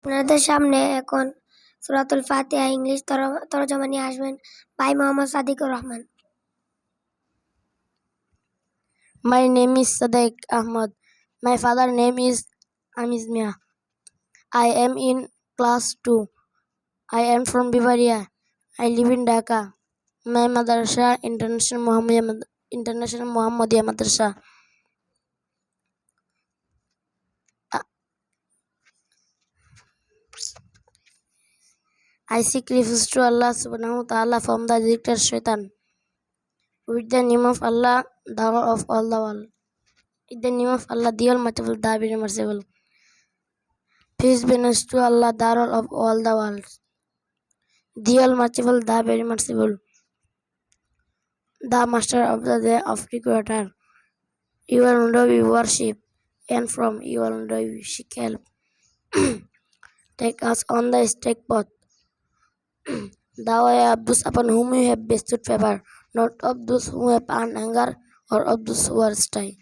আপনাদের সামনে এখন সুরাতুল ফাতিহা ইংলিশ তরজমানি আসবেন ভাই Mohammad Sadiqur Rahman my name is Sadek Ahmed my father name is Amiz Miah I am in class two I am from Bavaria I live in Dhaka my madrasa International Mohammad International Mohammadia Madrasa I seek refuge to Allah subhanahu wa ta'ala from the wicked shaitan. With the name of Allah, the of all the world. In the name of Allah, the Almightiful, the Very Merciful. Peace be known to Allah, the of all the world. The Almightiful, the Very Merciful. The Master of the Day of the Creator. You will know we worship, and from you will know we seek help. Take us on the stake path. दावा Abdus upon whom you have best favour not Abdus who have an anger or Abdus worst style